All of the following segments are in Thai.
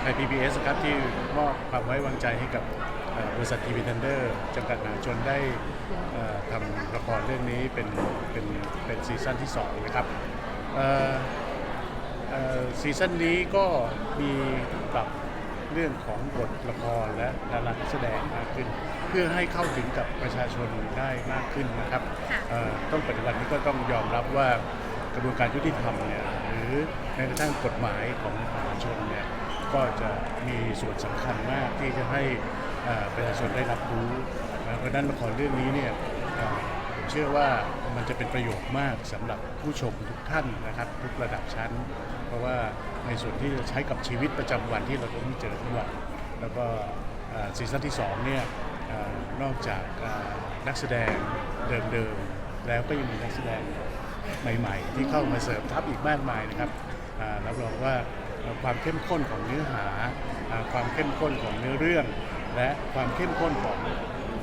ไทย PBS นะครับที่มอบความไว้วางใจให้กับเอ่อบริษัททีวีทันเดอร์จำกัดมหาชนได้เอ่อทำละครเรื่องนี้เป็นเป็นเป็นซีซั่นที่ 2 นะครับเอ่อเอ่อซีซั่นนี้ก็มีปรับเรื่องของบทละครและดารานักแสดงมากขึ้น เพื่อให้เข้าถึงกับประชาชนได้มากขึ้นนะครับ ค่ะ เอ่อต้องปัจจุบันนี้ก็ต้องยอมรับว่ากระบวนการยุติธรรมเนี่ยหรือแม้กระทั่งกฎหมายของประชาชนเนี่ย ก็จะมีส่วนสำคัญมากที่จะให้ประชาชนได้รับรู้นะเพราะนั้นละครเรื่องนี้เนี่ยเอ่อผมเชื่อว่ามันจะเป็นประโยชน์มากสำหรับผู้ชมทุกท่านนะครับ ทุกระดับชั้น เพราะว่าในส่วนที่จะใช้กับชีวิตประจำวันที่เราต้องเจอทุกวันแล้วก็ซีซั่นที่สองเนี่ยอนอกจากนักแสดงเดิมๆ แล้วก็ยังมีนักแสดงใหม่ๆ ที่เข้ามาเสริมทัพอีกมากมายนะครับรับรองว่า ความเข้มข้นของเนื้อหา ความเข้มข้นของเนื้อเรื่อง และความเข้มข้นของ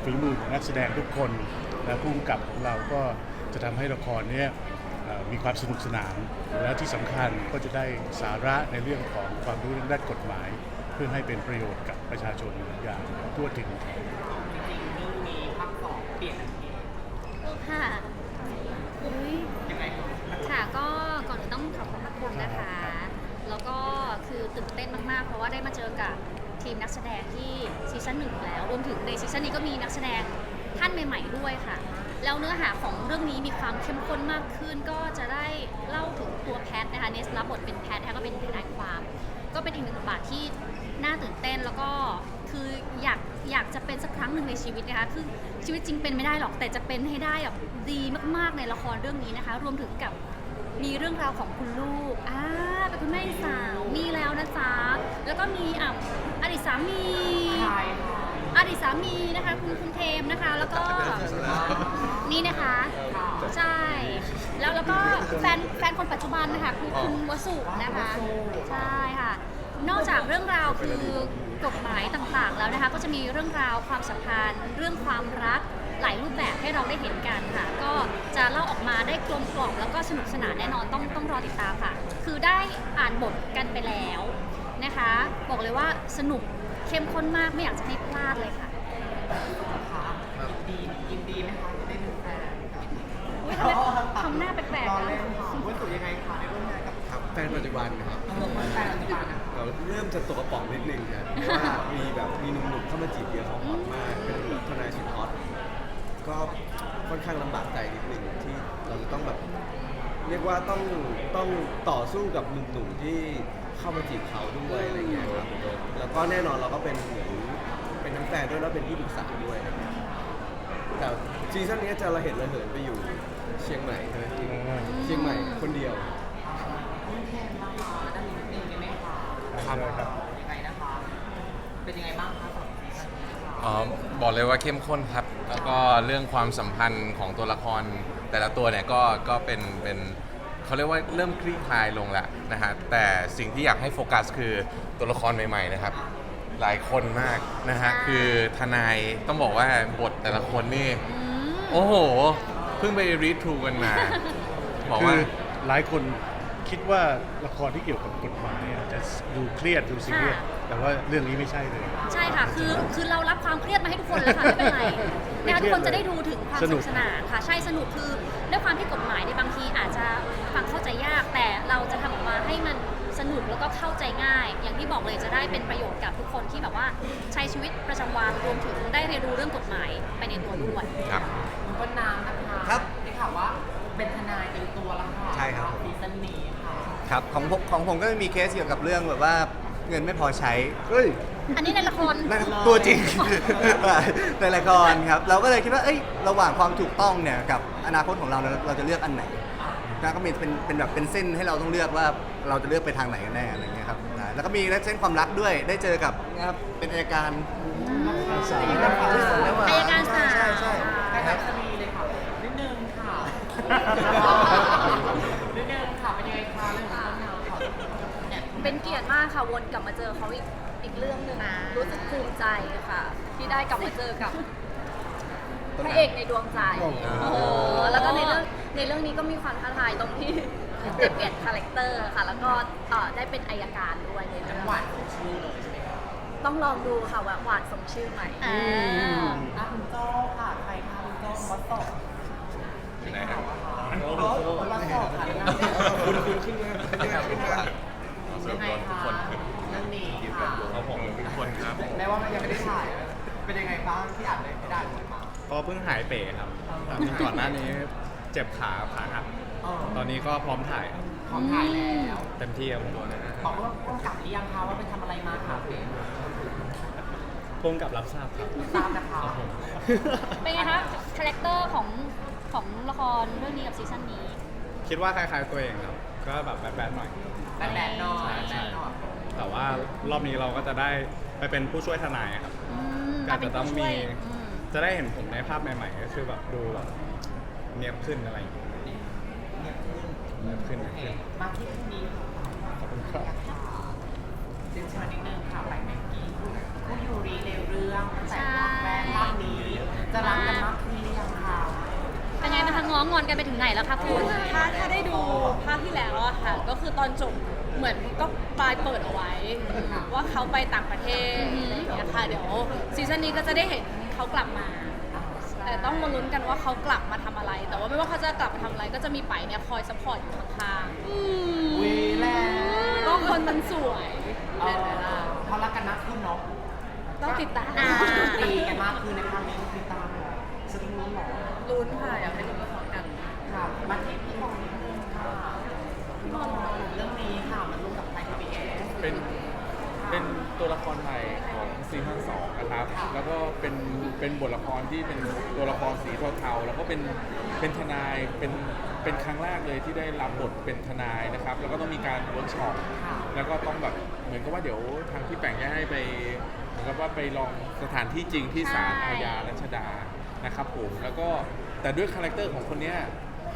ฝีมือของนักแสดงทุกคน และผู้กำกับของเราก็จะทำให้ละครนี้มีความสนุกสนาน และที่สำคัญก็จะได้สาระในเรื่องของความรู้ด้านกฎหมาย เพื่อให้เป็นประโยชน์กับประชาชนอย่างทั่วถึง จริงๆเรื่องนี้ภาคสองเปลี่ยนทันที ค่ะอุ้ย ยังไงครับ ค่ะก็ก่อนอื่นต้องขอบคุณพระคุณนะคะ แล้วก็คือตื่นเต้นมาก ๆ เพราะว่าได้มาเจอกับทีมนักแสดงที่ ซั่นหนึ่งแล้วรวมถึงในซีซั่นนี้ก็มีนักแสดงท่านใหม่ ๆ ด้วยค่ะ แล้วเนื้อหาของเรื่องนี้มีความเข้มข้นมากขึ้น ก็จะได้เล่าถึงตัวแพทนะคะเนสรับบทเป็นแพทนะคะก็เป็นทนายความ ก็เป็นอีกหนึ่งบทบาทที่น่าตื่นเต้นแล้วก็คืออยากอยากจะเป็นสักครั้งหนึ่งในชีวิตนะคะคือชีวิตจริงเป็นไม่ได้หรอกแต่จะเป็นให้ได้แบบดีมากๆในละครเรื่องนี้นะคะ รวมถึงกับมีเรื่องราวของคุณลูกอ่าเป็นคุณแม่สาวมีแล้วนะจ๊ะแล้วก็มีอะอดีตสามี อดีตสามีนะคะคุณคุณเทมนะคะ แล้วก็นี่นะคะ ใช่ แล้วแล้วก็แฟนแฟนคนปัจจุบันนะคะคือคุณวสุนะคะ ใช่ค่ะ นอกจากเรื่องราวคือกฎหมายต่างๆแล้วนะคะ ก็จะมีเรื่องราวความสัมพันธ์เรื่องความรักหลายรูปแบบให้เราได้เห็นกันค่ะ ก็จะเล่าออกมาได้กลมกล่อมแล้วก็สนุกสนานแน่นอนต้องต้องรอติดตามค่ะ คือได้อ่านบทกันไปแล้วนะคะ บอกเลยว่าสนุก เข้มข้นมากไม่อยากจะให้พลาดเลยค่ะค่ะดียินดีไหมคะจะได้เป็นแฟนกับอุ๊ยทำไมทำหน้าแปลกรอๆเล่นะนค่ะว่าสุดยังไงคะในร่วมงานกับครับแฟนปัจจุบันครับเออแฟนปัจจุบันนะเราเริ่มจะตกกระป๋องนิดนึงครับเพราะว่ามีแบบมีหนุ่มๆเข้ามาจีบเยอะเขาฮอตมากเป็นแบบทนายสุดฮอตก็ค่อนข้างลำบากใจนิดนึงที่เราจะต้องแบบ เรียกว่าต้องต้องต่อสู้กับหนุ่มๆที่ เข้ามาจีบเขาด้วยอะไรเงี้ยครับแล้วก็แน่นอนเราก็เป็นเหมือนเป็นทั้งแฟนด้วยแล้วเป็นที่ปรึกษาด้วยอะไรเงี้ยแต่ซีซั่นนี้จะระเหตุระเหินไปอยู่เชียงใหม่ใช่ไหมเชียงใหม่คนเดียวคุณแทนนะคะด้านนี้นิดนึงได้ไหมคะครับยังไงนะคะ เป็นยังไงบ้างคะสำหรับซีซั่นนี้ค่ะอ๋อบอกเลยว่าเข้มข้นครับ แล้วก็เรื่องความสัมพันธ์ของตัวละครแต่ละตัวเนี่ยก็ก็เป็นเป็น เขาเรียกว่าเริ่มคลี่คลายลงแล้วนะฮะแต่สิ่งที่อยากให้โฟกัสคือตัวละครใหม่ ๆ นะครับ หลายคนมากนะฮะใช่คือทนายต้องบอกว่าบทแต่ละคนนี่ อืม โอ้โห เพิ่งไปรีทรูกันมา บอกคืว่าอหลายคน คิดว่าละครที่เกี่ยวกับกฎหมายเนี่ยจะดูเครียดดูซีเรียสค่ะ แต่ว่าเรื่องนี้ไม่ใช่เลย ใช่ค่ะ คือ คือเรารับความเครียดมาให้ทุกคนแล้วค่ะ ไม่เป็นไรไม่นะคะเครีทุกยดคนจะได้ดูถึงความสสนุนุก กสนานค่ะ ใช่ สนุกคือด้วยความที่กฎหมายในยบางทีอาจจะฟังเข้าใจยาก แต่เราจะทำออกมาให้มันสนุกแล้วก็เข้าใจง่าย อย่างที่บอกเลยจะได้เป็นประโยชน์กับทุกคนที่แบบว่าใช้ชีวิตประจำวันรวมถึงได้เรียนรู้เรื่องกฎหมายไปในตัวด้วย ครับ คุณต้นน้ำนะคะครับได้ข่าวว่าเป็นทนายเป็นตัวแล้วค่ะใช่ครับ ซีซั่นนี้ ค่ะครับของผมของผมก็มีเคสเกี่ยวกับเรื่องแบบว่าเงินไม่พอใช้ เฮ้ย อันนี้ในละคร นั่นตัวจริง ในละครครับ เราก็เลยคิดว่า เอ้ย ระหว่างความถูกต้องเนี่ยกับอนาคตของเราเราเราจะเลือกอันไหนนะก็มีเป็นเป็นแบบเป็นเส้นให้เราต้องเลือกว่าเราจะเลือกไปทางไหนกันแน่อะไรเงี้ยครับนะแล้วก็มีเส้นความรักด้วย ได้เจอกับนะครับเป็นอัยการสาวอัยการสาว ใช่ใช่ใกล้ๆจะมีเลยค่ะนิดนึงค่ะ นิดนึงค่ะ เป็นยังไงคะเรื่องของต้นน้ำค่ะ เนี่ยเป็นเกียรติมากค่ะวนกลับมาเจอเขาอีกอีกเรื่องหนึ่งรู้สึกภูมิใจค่ะ ที่ได้กลับมาเจอกับพระเอกในดวงใจโอ้โห เออแล้วก็ในเรื่องในเรื่องนี้ก็มีความท้าทายตรงที่ ได้เปลี่ยนคาแรคเตอร์ค่ะ แล้วก็เอ่อได้เป็นอายการด้วยในเรื่องหวานของชื่อเลยต้องลองดูค่ะว่าหวานสมชื่อไหม อ่าอะคุณโจ้ค่ะใครคะคุณโจ้วัดโตะอยู่ไหนครับโจ้วัดโตะค่ะคุณคุณขึ้นมาขึ้นมา ยังไงคะเรื่องนี้ค่ะ เขาผมทุกคนครับ แม้ว่ามันยังไม่ได้ถ่ายเป็นยังไงบ้างที่อ่านเลยไม่ได้เลยมาก็เพิ่งหายเป๋ครับก่อนหน้านี้เจ็บขาขาหักเออตอนนี้ก็พร้อมถ่ายครับพร้อมถ่ายแล้วเต็มที่ครับบอกว่าต้องกลับหรือยังคะว่าไปทำอะไรมาค่ะเบนพุ่งกับรับทราบครับทราบนะคะเป็นไงคะคาแรคเตอร์ของของละครเรื่องนี้กับซีซั่นนี้ คิดว่าคล้ายๆตัวเองครับ ก็แบบแบดๆหน่อย แบนแบนๆหน่อยใช่ใช่แบนๆหน่อยแต่ว่ารอบนี้เราก็จะได้ไปเป็นผู้ช่วยทนายครับ อืมก็มาเป็นจะต้อผู้งช่วมียอืมจะได้เห็นผมในภาพใหม่ๆ ก็คือแบบดูแบบเนียบขึ้นอะไรอย่างเงี้ยเนียบขึ้นเนียบขึ้นมาที่ที่นี้ขอบคุณครับ เชิญชวนนิดนึงค่ะไปแม็กกี้ผู้ยูรีในเรื่องแต่รักแรกภาคนี้ จะรักกันมากขึ้นหรือยังคะ เป็นไงบ้างคะง้องอนกันไปถึงไหนแล้วคะคุณถ้าถ้าได้ดูภาคที่แล้วอะค่ะ ก็คือตอนจบเหมือนก็ปลายเปิดเอาไว้ ว่าเขาไปต่างประเทศอะไรอย่างเงี้ยค่ะเดี๋ยวซีซั่นนี้ก็จะได้เห็นเขากลับมา แต่ต้องมาลุ้นกันว่าเขากลับมาทำอะไร แต่ว่าไม่ว่าเขาจะกลับมาทำอะไร ก็จะมีไปเนี่ยคอยซัพพอร์ตอยู่ข้างวีแล้วๆก็คนมันสวยเออเขารักกันมากขึ้นเนาะต้องติดตามอ่าตีกันมากขึ้นในครั้งนี้ติดตามสตรีมมิ่งหรอ ลุ้นค่ะอยากให้ลุ้นพร้อมกัน ค่ะมาที่พี่บอลนิดนึงค่ะพี่บอลเรื่องนี้ค่ะมันร่วมกับไทยพีบีเอสเป็นเป็นตัวละครใหม่ของซีซั่นสองนะครับ แล้วก็เป็นเป็นบทละครที่เป็นตัวละครสีเทาๆแล้วก็เป็นเป็นทนายเป็นเป็นครั้งแรกเลยที่ได้รับบทเป็นทนายนะครับ แล้วก็ต้องมีการเวิร์กช็อปแล้วก็ต้องแบบเหมือนกับว่าเดี๋ยวทางพี่แป่งจะให้ไปเหมือนกับว่าไปลองสถานที่จริงที่ศาลใช่อาญารัชดานะครับผมแล้วก็แต่ด้วยคาแรคเตอร์ของคนเนี้ย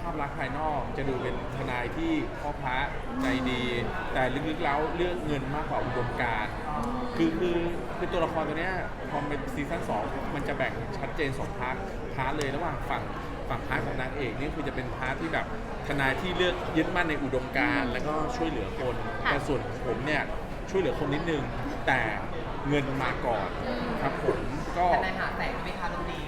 ภาพลักษณ์ภายนอกจะดูเป็นทนายที่พ่อพระใจดี แต่ลึกๆแล้วเลือกเงินมากกว่าอุดมการณ์คือคือคือตัวละครตัวเนี้ยพอเป็นซีซั่นสองมันจะแบ่งชัดเจนสองพาร์ทพาร์ทเลยระหว่างฝั่งฝั่งพาร์ทของนางเอกนี่คือจะเป็นพาร์ทที่แบบทนายที่เลือกยึดมั่นในอุดมการณ์แล้วก็ช่วยเหลือคนค่ะแต่ส่วนผมเนี่ยช่วยเหลือคนนิดนึงแต่เงินมาก่อนครับผมก็ ทนายหาแสงไหมคะเรื่องนี้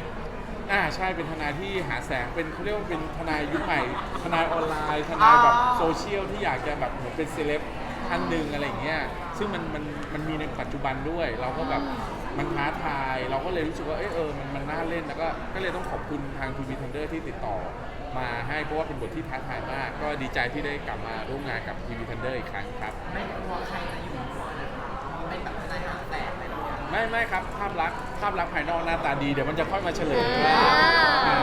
อ่าใช่เป็นทนายที่หาแสงเป็นเขาเรียกว่าเป็นทนายยุคใหม่ ทนายออนไลน์ ทนายแบบอ่าโซเชียลที่อยากจะแบบเหมือนเป็นเซเลบท่านหนึ่งอะไรอย่างเงี้ยซึ่งมันมันมันมีในปัจจุบันด้วย เราก็แบบมันท้าทาย เราก็เลยรู้สึกว่าเออเออมันมันน่าเล่นแล้วก็ก็เลยต้องขอบคุณทางทีวีทันเดอร์ที่ติดต่อมาให้เพราะว่าเป็นบทที่ท้าทายมาก ก็ดีใจที่ได้กลับมาร่วมงานกับทีวีทันเดอร์อีกครั้งครับ ไม่กลัวใครจะอยู่หัวนะคะเป็นแบบ ไรแบบเนี้ยไม่ไม่ครับภาพลักษณ์ภาพลักษณ์ภายนอกหน้าตาดีเดี๋ยวมันจะค่อยมาเฉลยอ่าอ่า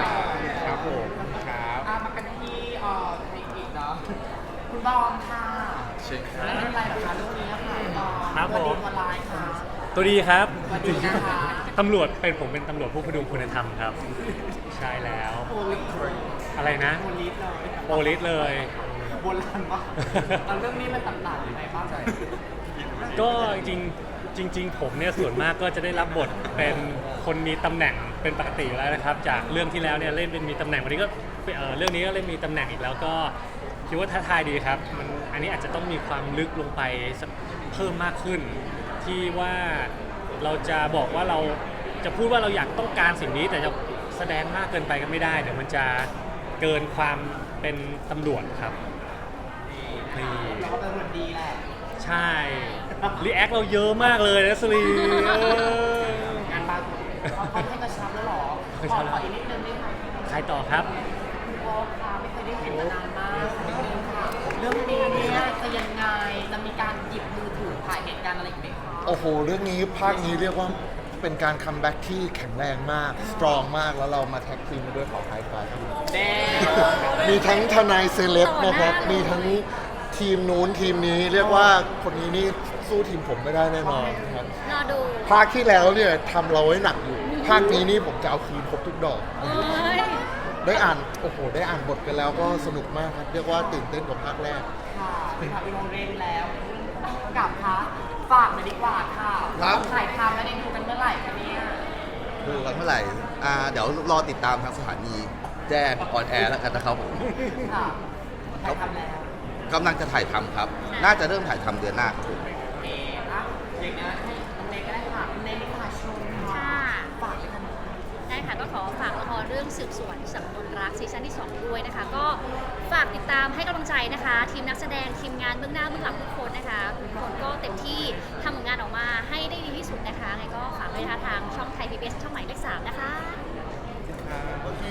ครับผมครับอะมากันที่เอ่อเทคนิคเนาะคุณบอลค่ะเช่นครัเล่บนอะไรเหรอคะเรื่องนี้ค่ะคุณบอลครับผม วันดีวันไลน์ค่ะตัวดีครับสวัสดีนะคะตำรวจเป็นผมเป็นตำรวจผู้พดุงคุณธรรมครับ ใช่แล้ว โอลิฟอะไรนะโอลิฟเลยโอลิสเลย โบราณมากเอาเรื่องนี้มันต่างๆยังไงบ้างก็จริงๆ จริง ๆ ผมเนี่ยส่วนมากก็จะได้รับบทเป็นคนมีตำแหน่งเป็นปกติอยู่แล้วนะครับ จากเรื่องที่แล้วเนี่ยเล่นเป็นมีตำแหน่งวันนี้ก็เอ่อเรื่องนี้ก็เล่นมีตำแหน่งอีกแล้วก็คิดว่าท้าทายดีครับมันอันนี้อาจจะต้องมีความลึกลงไปสักเพิ่มมากขึ้น ที่ว่าเราจะบอกว่าเราจะพูดว่าเราอยากต้องการสิ่งนี้ แต่จะแสดงมากเกินไปก็ไม่ได้เดี๋ยวมันจะเกินความเป็นตำรวจครับนี่เราก็เป็นคนดีแหละใช่ รีแอคเราเยอะมากเลยนะสลีเอองานบางเขาเขาให้กระชับแล้วเหรอกระขชัอบขออีกนิดนึงได้ไหมใครต่อครับคุณพ่อค่ะไม่เคยได้เห็นมานานมากนิดนึงค่ะเรื่องนี้เนี่ยจะยังไงจะมีการหยิบมือถือถ่ายเหตุการณ์อะไรอีกไหมคะโอ้โห เรื่องนี้ภาคนี้เรียกว่าเป็นการคัมแบ็กที่แข็งแรงมาก สตรองมาก แล้วเรามาแท็กทีมมาด้วยขอไฮไฟครับแน่มีทั้งทนายเซเลบนะครับ มีทั้งทีมนู้นทีมนี้ เรียกว่าคนนี้นี่ สู้ทีมผมไม่ได้แน่นอนครับ รอดูภาคที่แล้วเนี่ยทำเราไว้หนักอยู่ ภาคนี้นี่ผมจะเอาคืนครบทุกดอก เอ้ยได้อ่าน โอ้โห ได้อ่านบทกันแล้วก็สนุกมากครับ เรียกว่าตื่นเต้นกว่าภาคแรก ค่ะเป็นค่ะเป็นโรงเรียนแล้วกับคะฝากหน่อยดีกว่าค่ะครับ ถ่ายทำแล้วได้ดูกันเมื่อไหร่คะเนี่ยดูกันเมื่อไหร่อ่าเดี๋ยวรอติดตามทางสถานี แจ้งออนแอร์แล้วกันนะครับผมค่ะถ่ายทำแล้วกำลังจะถ่ายทำครับ น่าจะเริ่มถ่ายทำเดือนหน้าครับผม นะอย่านี้ให้น้อนก็ได้ค่ะเนยนิพาชมค่ะ ฝากด้วยกันได้ค่ะก็ขอฝากละครเรื่องสืบสวนสำนวนรักซีซั่นที่ 2 ด้วยนะคะ ก็ฝากติดตามให้กำลังใจนะคะ ทีมนักแสดงทีมงานเบื้องหน้าเบื้องหลังทุกคนนะคะทุกคนก็เต็มที่ทำผลงานออกมาให้ได้ดีที่สุดนะคะก็ฝากเลยนะคทางช่องไทยพีบีเอสช่องหมายเลขสามนะคะ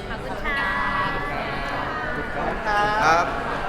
ขอบคุณค่ะ ขอบคุณค่ะ ครับ